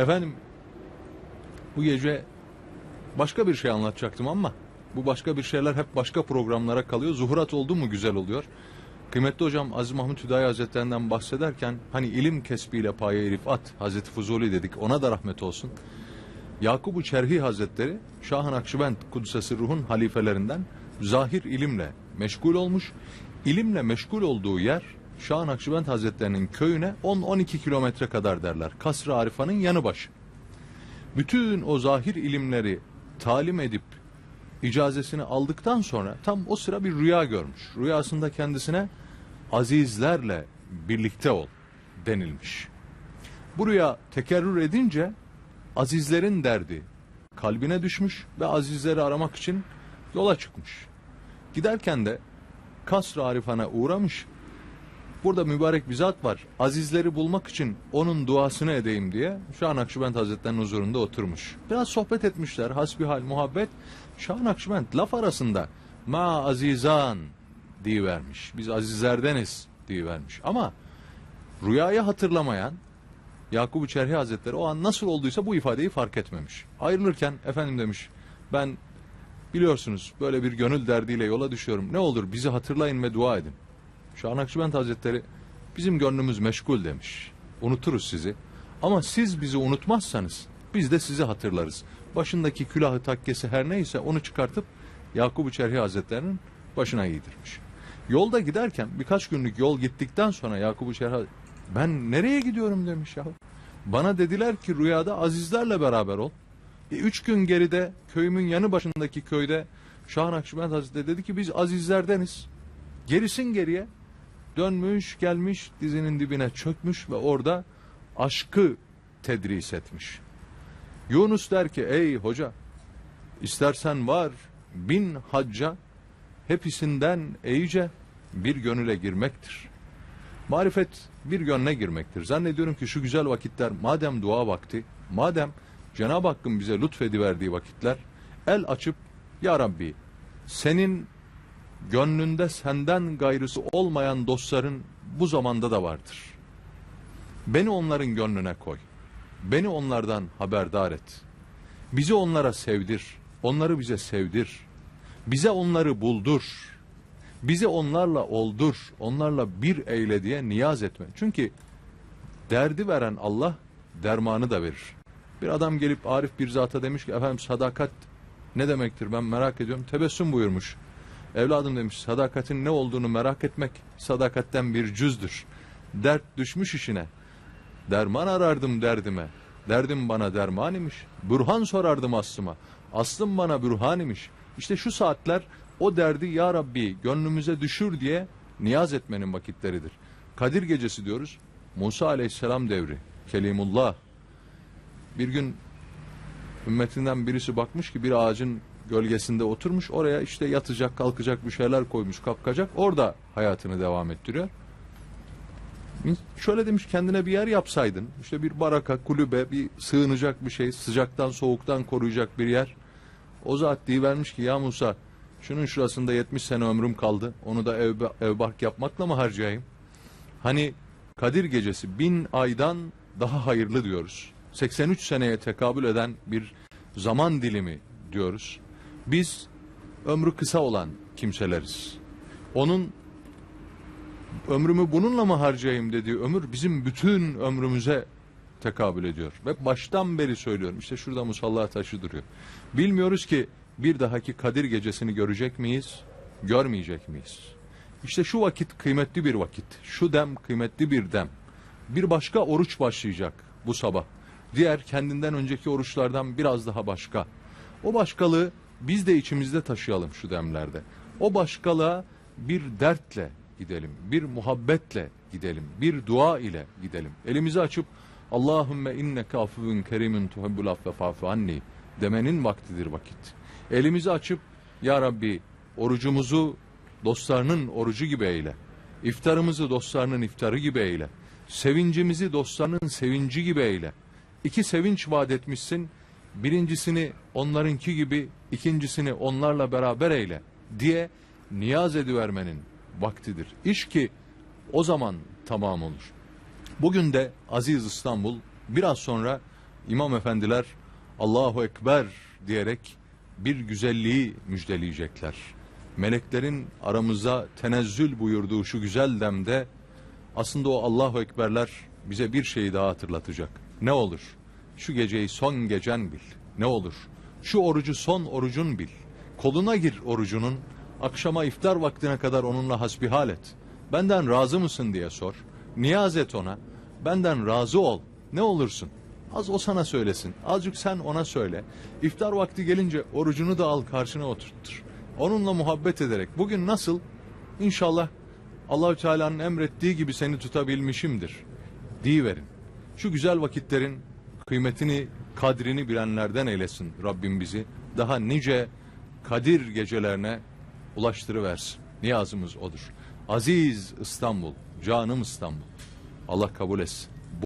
Efendim bu gece başka bir şey anlatacaktım ama bu başka bir şeyler hep başka programlara kalıyor. Zuhurat oldu mu güzel oluyor. Kıymetli hocam Aziz Mahmut Hüdayi Hazretlerinden bahsederken hani ilim kesbiyle paye rifat Hazreti Fuzuli dedik ona da rahmet olsun. Yakubu Çerhi Hazretleri Şah-ı Nakşibend Kudsesi Ruh'un halifelerinden zahir ilimle meşgul olmuş. İlimle meşgul olduğu yer Şah-ı Nakşibend Hazretlerinin köyüne 10-12 kilometre kadar derler. Kasr-ı Arifa'nın yanı başı. Bütün o zahir ilimleri talim edip icazesini aldıktan sonra tam o sıra bir rüya görmüş. Rüyasında kendisine azizlerle birlikte ol denilmiş. Bu rüya tekerrür edince azizlerin derdi kalbine düşmüş ve azizleri aramak için yola çıkmış. Giderken de Kasr-ı Arifan'a uğramış. Burada mübarek bir zat var. Azizleri bulmak için onun duasını edeyim diye Şah Nakşibend Hazretleri'nin huzurunda oturmuş. Biraz sohbet etmişler. Hasbihal muhabbet. Şah Nakşibend laf arasında ma azizan vermiş. Biz azizlerdeniz vermiş. Ama rüyayı hatırlamayan Yakup-u Çerhi Hazretleri o an nasıl olduysa bu ifadeyi fark etmemiş. Ayrılırken efendim demiş ben biliyorsunuz böyle bir gönül derdiyle yola düşüyorum. Ne olur bizi hatırlayın ve dua edin. Şah Nakşibend Hazretleri bizim gönlümüz meşgul demiş. Unuturuz sizi. Ama siz bizi unutmazsanız biz de sizi hatırlarız. Başındaki külahı takkesi her neyse onu çıkartıp Yakup-u Çerhi Hazretleri'nin başına giydirmiş. Yolda giderken birkaç günlük yol gittikten sonra Yakup-u Çerhi ben nereye gidiyorum demiş ya. Bana dediler ki rüyada azizlerle beraber ol. E, üç gün geride köyümün yanı başındaki köyde Şah Nakşibend Hazretleri dedi ki biz azizlerdeniz. Gerisin geriye dönmüş gelmiş dizinin dibine çökmüş ve orada aşkı tedris etmiş. Yunus der ki ey hoca istersen var bin hacca hepsinden eyice bir gönüle girmektir. Marifet bir gönle girmektir. Zannediyorum ki şu güzel vakitler madem dua vakti, madem Cenab-ı Hakk'ın bize lütfediverdiği vakitler el açıp Ya Rabbi senin gönlünde senden gayrısı olmayan dostların bu zamanda da vardır. Beni onların gönlüne koy. Beni onlardan haberdar et. Bizi onlara sevdir. Onları bize sevdir. Bize onları buldur. Bizi onlarla oldur. Onlarla bir eyle diye niyaz etme. Çünkü derdi veren Allah dermanı da verir. Bir adam gelip Arif bir zata demiş ki efendim sadakat ne demektir ben merak ediyorum. Tebessüm buyurmuş. Evladım demiş sadakatin ne olduğunu merak etmek sadakatten bir cüzdür. Dert düşmüş işine. Derman arardım derdime. Derdim bana derman imiş. Burhan sorardım aslıma. Aslım bana bürhan imiş. İşte şu saatler o derdi ya Rabbi gönlümüze düşür diye niyaz etmenin vakitleridir. Kadir gecesi diyoruz. Musa aleyhisselam devri. Kelimullah. Bir gün ümmetinden birisi bakmış ki bir ağacın gölgesinde oturmuş. Oraya işte yatacak, kalkacak bir şeyler koymuş, kapkacak. Orada hayatını devam ettiriyor. Şöyle demiş kendine bir yer yapsaydın. İşte bir baraka, kulübe, bir sığınacak bir şey, sıcaktan, soğuktan koruyacak bir yer. O zat vermiş ki ya Musa şunun şurasında 70 sene ömrüm kaldı. Onu da ev, ev bark yapmakla mı harcayayım? Hani Kadir gecesi bin aydan daha hayırlı diyoruz. 83 seneye tekabül eden bir zaman dilimi diyoruz. Biz ömrü kısa olan kimseleriz. Onun ömrümü bununla mı harcayayım dediği ömür bizim bütün ömrümüze tekabül ediyor. Ve baştan beri söylüyorum. İşte şurada musalla taşı duruyor. Bilmiyoruz ki bir dahaki Kadir gecesini görecek miyiz? Görmeyecek miyiz? İşte şu vakit kıymetli bir vakit. Şu dem kıymetli bir dem. Bir başka oruç başlayacak bu sabah. Diğer kendinden önceki oruçlardan biraz daha başka. O başkalığı biz de içimizde taşıyalım şu demlerde. O başkalığa bir dertle gidelim, bir muhabbetle gidelim, bir dua ile gidelim. Elimizi açıp Allahümme inneke afuvun kerimun tuhibbul affe fa'fu anni demenin vaktidir vakit. Elimizi açıp Ya Rabbi orucumuzu dostlarının orucu gibi eyle. İftarımızı dostlarının iftarı gibi eyle. Sevincimizi dostlarının sevinci gibi eyle. İki sevinç vaat etmişsin. Birincisini onlarınki gibi, ikincisini onlarla beraber eyle diye niyaz edivermenin vaktidir. İş ki o zaman tamam olur. Bugün de Aziz İstanbul biraz sonra imam efendiler Allahu Ekber diyerek bir güzelliği müjdeleyecekler. Meleklerin aramıza tenezzül buyurduğu şu güzel demde aslında o Allahu Ekberler bize bir şeyi daha hatırlatacak. Ne olur? Şu geceyi son gecen bil. Ne olur? Şu orucu son orucun bil. Koluna gir orucunun. Akşama iftar vaktine kadar onunla hasbihal et. Benden razı mısın diye sor. Niyaz et ona. Benden razı ol. Ne olursun? Az o sana söylesin. Azıcık sen ona söyle. İftar vakti gelince orucunu da al karşına oturttur. Onunla muhabbet ederek bugün nasıl? İnşallah Allahü Teala'nın emrettiği gibi seni tutabilmişimdir. Diyiverin. Şu güzel vakitlerin kıymetini, kadrini bilenlerden eylesin Rabbim bizi. Daha nice Kadir gecelerine ulaştırıversin. Niyazımız odur. Aziz İstanbul, canım İstanbul. Allah kabul etsin.